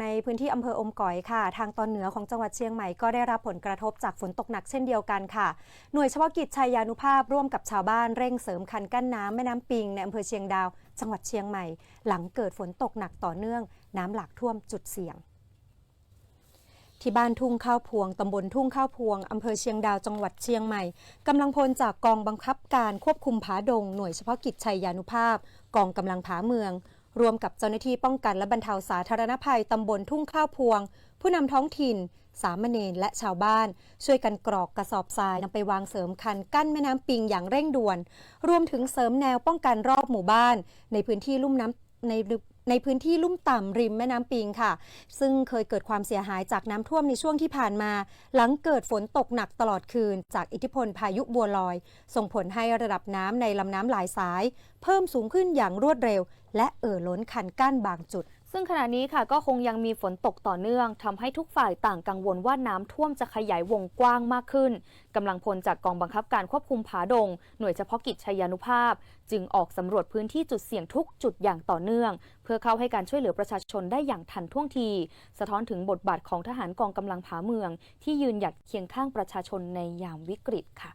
ในพื้นที่อำเภออมก๋อยค่ะ ทางตอนเหนือของจังหวัดเชียงใหม่ก็ได้รับผลกระทบจากฝนตกหนักเช่นเดียวกันค่ะ หน่วยเฉพาะกิจชัยยานุภาพร่วมกับชาวบ้านเร่งเสริมคันกั้นน้ำแม่น้ำปิงในอำเภอเชียงดาว จังหวัดเชียงใหม่ หลังเกิดฝนตกหนักต่อเนื่อง น้ำหลากท่วมจุดเสี่ยงที่บ้านทุ่งข้าวพวง ตำบลทุ่งข้าวพวง อำเภอเชียงดาว จังหวัดเชียงใหม่ กำลังพลจากกองบังคับการควบคุมผาดง หน่วยเฉพาะกิจชัยยานุภาพ กองกำลังผาเมือง รวมกับเจ้าหน้าที่ป้องกันและบรรเทาสาธารณภัยตำบลทุ่งข้าวพวง ผู้นำท้องถิ่น สามเณรและชาวบ้าน ช่วยกันกรอกกระสอบทรายนำไปวางเสริมคันกั้นแม่น้ำปิงอย่างเร่งด่วน รวมถึงเสริมแนวป้องกันรอบหมู่บ้าน ในพื้นที่ลุ่มน้ำ ในในพื้นที่ลุ่มต่ำริมแม่น้ำปิงค่ะ ซึ่งเคยเกิดความเสียหายจากน้ำท่วมในช่วงที่ผ่านมา หลังเกิดฝนตกหนักตลอดคืน จากอิทธิพลพายุบัวลอย ส่งผลให้ระดับน้ำในลำน้ำหลายสาย เพิ่มสูงขึ้นอย่างรวดเร็ว และเอ่อล้นคันกั้นบางจุด ซึ่งขณะนี้ค่ะก็คงยังมีฝนตกต่อเนื่องทำให้ทุกฝ่ายต่างกังวลว่าน้ำท่วมจะขยายวงกว้างมากขึ้นกำลังพลจากกองบังคับการควบคุมผาดง หน่วยเฉพาะกิจชัยยานุภาพ จึงออกสำรวจพื้นที่จุดเสี่ยงทุกจุดอย่างต่อเนื่อง เพื่อเข้าให้การช่วยเหลือประชาชนได้อย่างทันท่วงที สะท้อนถึงบทบาทของทหารกองกำลังผาเมือง ที่ยืนหยัดเคียงข้างประชาชนในยามวิกฤตค่ะ